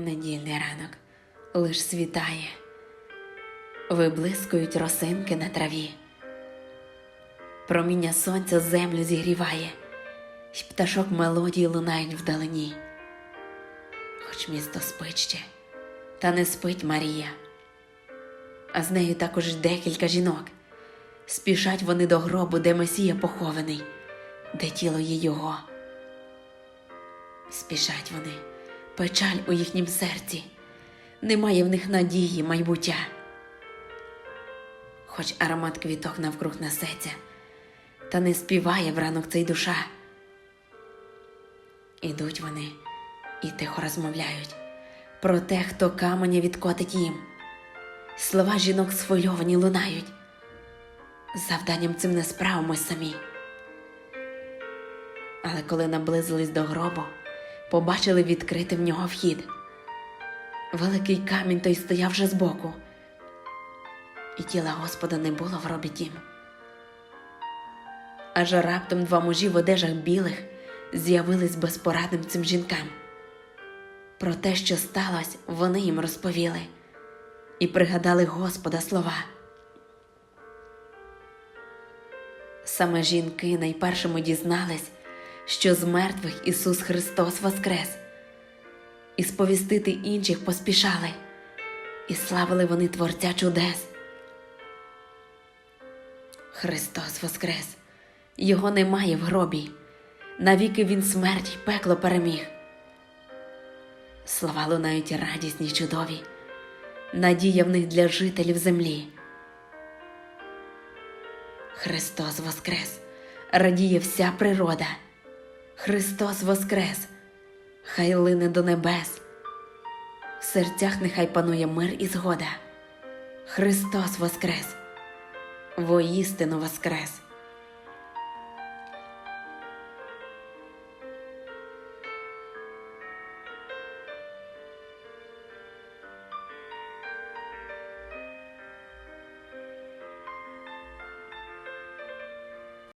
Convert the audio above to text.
Недільний ранок лиш світає, виблискують росинки на траві. Проміння сонця землю зігріває, й пташок мелодії лунають вдалині. Хоч місто спить ще, та не спить Марія, а з нею також декілька жінок. Спішать вони до гробу, де Месія похований, де тіло є його. Спішать вони, печаль у їхнім серці, немає в них надії майбуття. Хоч аромат квіток навкруг несеться, та не співає вранок цей душа. Ідуть вони і тихо розмовляють про те, хто каменя відкотить їм. Слова жінок схвильовані лунають. Завданням цим не справимось самі. Але коли наблизились до гробу, побачили відкритий в нього вхід. Великий камінь той стояв вже збоку, і тіла Господа не було в робі тім. Аж раптом два мужі в одежах білих з'явились безпорадним цим жінкам. Про те, що сталося, вони їм розповіли і пригадали Господа слова. Саме жінки найпершими дізнались, що з мертвих Ісус Христос воскрес, і сповістити інших поспішали, і славили вони Творця чудес. Христос воскрес, Його немає в гробі, навіки Він смерть й пекло переміг. Слова лунають радісні чудові, надія в них для жителів землі. Христос Воскрес, радіє вся природа. Христос Воскрес, хай лине до небес. В серцях нехай панує мир і згода. Христос Воскрес, воістину Воскрес.